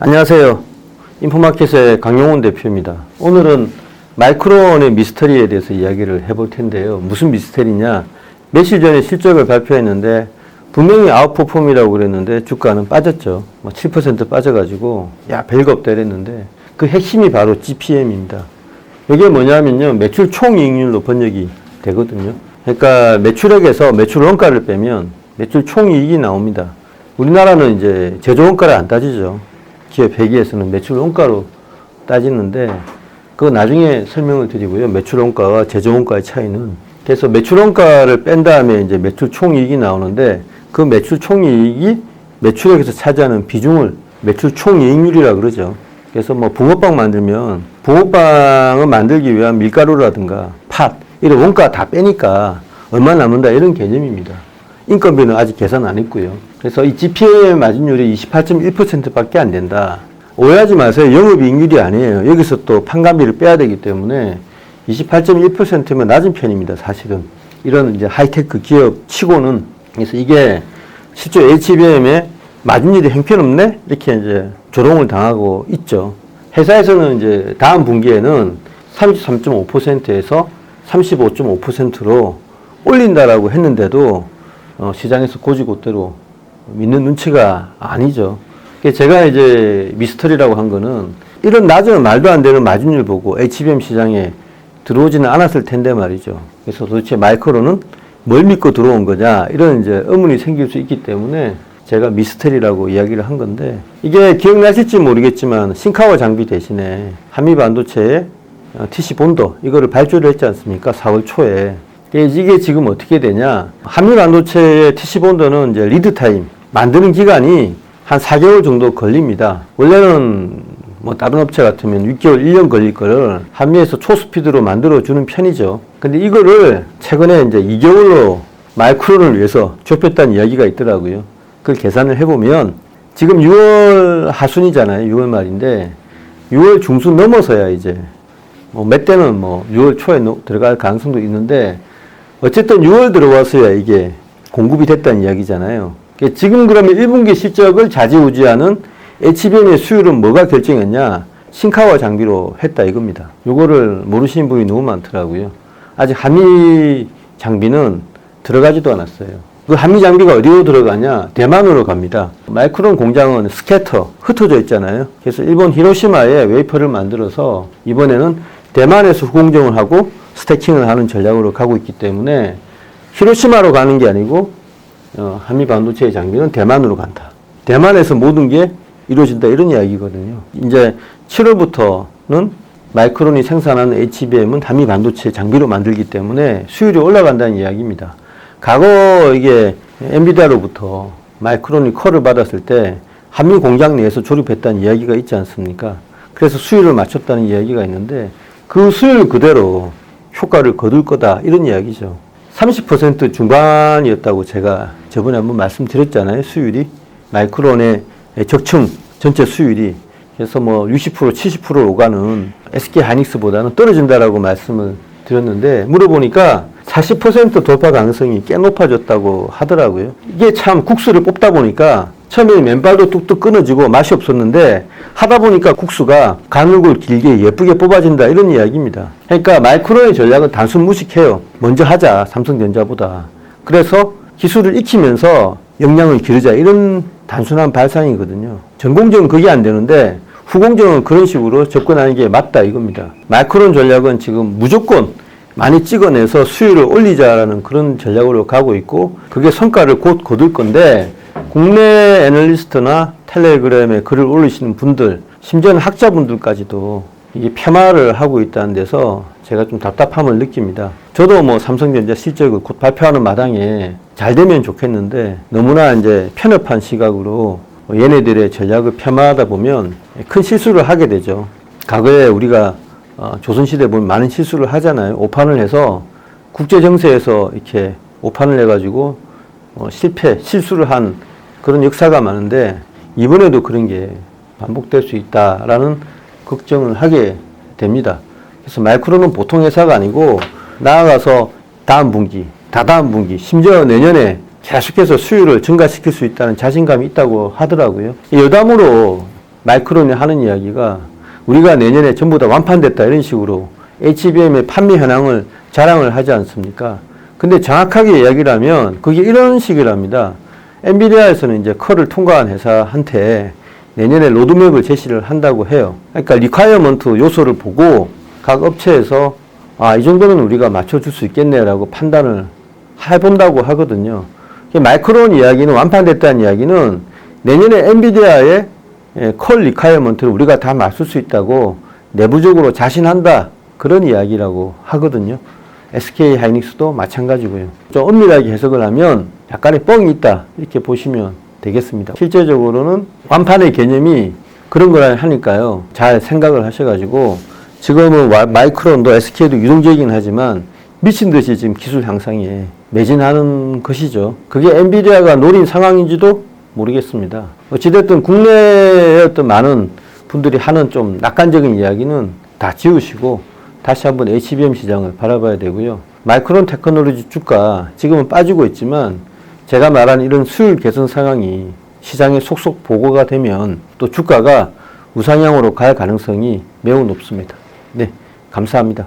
안녕하세요. 인포마켓의 강용훈 대표입니다. 오늘은 마이크론의 미스터리에 대해서 이야기를 해볼 텐데요. 무슨 미스터리냐? 며칠 전에 실적을 발표했는데 분명히 아웃퍼폼이라고 그랬는데 주가는 빠졌죠. 뭐7% 빠져가지고 야 별거 없다 이랬는데 그 핵심이 바로 GPM입니다. 이게 뭐냐면요. 매출 총이익률로 번역이 되거든요. 그러니까 매출액에서 매출 원가를 빼면 매출 총이익이 나옵니다. 우리나라는 이제 제조 원가를 안 따지죠. 기업 회계에서는 매출 원가로 따지는데 그거 나중에 설명을 드리고요. 매출 원가와 제조 원가의 차이는 그래서 매출 원가를 뺀 다음에 이제 매출 총이익이 나오는데 그 매출 총이익이 매출액에서 차지하는 비중을 매출 총이익률이라 그러죠. 그래서 뭐 붕어빵 만들면 붕어빵을 만들기 위한 밀가루라든가 팥 이런 원가 다 빼니까 얼마 남는다 이런 개념입니다. 인건비는 아직 계산 안 했고요. 그래서 이 GPM 마진율이 28.1%밖에 안 된다. 오해하지 마세요. 영업이익률이 아니에요. 여기서 또 판관비를 빼야 되기 때문에 28.1%면 낮은 편입니다. 사실은 이런 이제 하이테크 기업 치고는 그래서 이게 실제 HBM의 마진율이 형편없네 이렇게 이제 조롱을 당하고 있죠. 회사에서는 이제 다음 분기에는 33.5%에서 35.5%로 올린다라고 했는데도 어, 시장에서 고지고대로 믿는 눈치가 아니죠. 그래서 제가 이제 미스터리라고 한 거는 이런 낮은 말도 안 되는 마진율 보고 HBM 시장에 들어오지는 않았을 텐데 말이죠. 그래서 도대체 마이크로는 뭘 믿고 들어온 거냐 이런 이제 의문이 생길 수 있기 때문에 제가 미스터리라고 이야기를 한 건데 이게 기억나실지 모르겠지만 신카와 장비 대신에 한미 반도체의 어, TC 본더 이거를 발주를 했지 않습니까? 4월 초에 이게 지금 어떻게 되냐? 한미 반도체의 TC 본더는 이제 리드 타임 만드는 기간이 한 4개월 정도 걸립니다. 원래는 뭐 다른 업체 같으면 6개월, 1년 걸릴 거를 한미에서 초스피드로 만들어 주는 편이죠. 근데 이거를 최근에 이제 2개월로 마이크론을 위해서 좁혔다는 이야기가 있더라고요. 그걸 계산을 해보면 지금 6월 하순이잖아요. 6월 말인데 6월 중순 넘어서야 이제 뭐 몇 대는 뭐 6월 초에 노- 들어갈 가능성도 있는데 어쨌든 6월 들어와서야 이게 공급이 됐다는 이야기잖아요. 그러니까 지금 그러면 1분기 실적을 좌지우지하는 HBM의 수율은 뭐가 결정했냐? 신카와 장비로 했다 이겁니다. 요거를 모르시는 분이 너무 많더라고요. 아직 한미 장비는 들어가지도 않았어요. 그 한미 장비가 어디로 들어가냐? 대만으로 갑니다. 마이크론 공장은 스캐터, 흩어져 있잖아요. 그래서 일본 히로시마에 웨이퍼를 만들어서 이번에는 대만에서 후공정을 하고 스태킹을 하는 전략으로 가고 있기 때문에 히로시마로 가는 게 아니고 어, 한미 반도체의 장비는 대만으로 간다. 대만에서 모든 게 이루어진다 이런 이야기거든요. 이제 7월부터는 마이크론이 생산하는 HBM은 한미 반도체 장비로 만들기 때문에 수율이 올라간다는 이야기입니다. 과거 이게 엔비디아로부터 마이크론이 컬을 받았을 때 한미 공장 내에서 조립했다는 이야기가 있지 않습니까? 그래서 수율을 맞췄다는 이야기가 있는데 그 수율 그대로 효과를 거둘 거다 이런 이야기죠. 30% 중반이었다고 제가 저번에 한번 말씀드렸잖아요. 수율이 마이크론의 적층 전체 수율이 그래서 뭐 60% 70% 오가는 SK 하이닉스보다는 떨어진다라고 말씀을 드렸는데 물어보니까 40% 돌파 가능성이 꽤 높아졌다고 하더라고요. 이게 참 국수를 뽑다 보니까 처음에 맨발도 뚝뚝 끊어지고 맛이 없었는데 하다 보니까 국수가 가늘고 길게 예쁘게 뽑아진다 이런 이야기입니다. 그러니까 마이크론의 전략은 단순 무식해요. 먼저 하자 삼성전자보다. 그래서 기술을 익히면서 역량을 기르자 이런 단순한 발상이거든요. 전공정은 그게 안 되는데 후공정은 그런 식으로 접근하는 게 맞다 이겁니다. 마이크론 전략은 지금 무조건 많이 찍어내서 수율을 올리자라는 그런 전략으로 가고 있고 그게 성과를 곧 거둘 건데 국내 애널리스트나 텔레그램에 글을 올리시는 분들 심지어는 학자분들까지도 이게 폄하를 하고 있다는 데서 제가 좀 답답함을 느낍니다. 저도 뭐 삼성전자 실적을 곧 발표하는 마당에 잘 되면 좋겠는데 너무나 이제 편협한 시각으로 얘네들의 전략을 폄하하다 보면 큰 실수를 하게 되죠. 과거에 우리가 어, 조선시대 보면 많은 실수를 하잖아요. 오판을 해서 국제 정세에서 이렇게 오판을 해가지고 어, 실패, 실수를 한 그런 역사가 많은데 이번에도 그런 게 반복될 수 있다라는 걱정을 하게 됩니다. 그래서 마이크론은 보통 회사가 아니고 나아가서 다음 분기, 다다음 분기, 심지어 내년에 계속해서 수율을 증가시킬 수 있다는 자신감이 있다고 하더라고요. 이 여담으로 마이크론이 하는 이야기가 우리가 내년에 전부 다 완판됐다 이런 식으로 HBM의 판매 현황을 자랑을 하지 않습니까? 근데 정확하게 이야기를 하면 그게 이런 식이랍니다. 엔비디아에서는 이제 컬을 통과한 회사한테 내년에 로드맵을 제시를 한다고 해요. 그러니까 리콰이어먼트 요소를 보고 각 업체에서 아, 이 정도는 우리가 맞춰줄 수 있겠네라고 판단을 해본다고 하거든요. 이 마이크론 이야기는 완판됐다는 이야기는 내년에 엔비디아의 예, 컬 리콰이어먼트를 우리가 다 맞출 수 있다고 내부적으로 자신한다. 그런 이야기라고 하거든요. SK 하이닉스도 마찬가지고요. 좀 엄밀하게 해석을 하면 약간의 뻥이 있다. 이렇게 보시면 되겠습니다. 실제적으로는 완판의 개념이 그런 거라 하니까요. 잘 생각을 하셔가지고 지금은 와- 마이크론도 SK도 유동적이긴 하지만 미친 듯이 지금 기술 향상에 매진하는 것이죠. 그게 엔비디아가 노린 상황인지도 모르겠습니다. 어찌됐든 국내의 어떤 많은 분들이 하는 좀 낙관적인 이야기는 다 지우시고 다시 한번 HBM 시장을 바라봐야 되고요. 마이크론 테크놀로지 주가 지금은 빠지고 있지만 제가 말한 이런 수율 개선 상황이 시장에 속속 보고가 되면 또 주가가 우상향으로 갈 가능성이 매우 높습니다. 네, 감사합니다.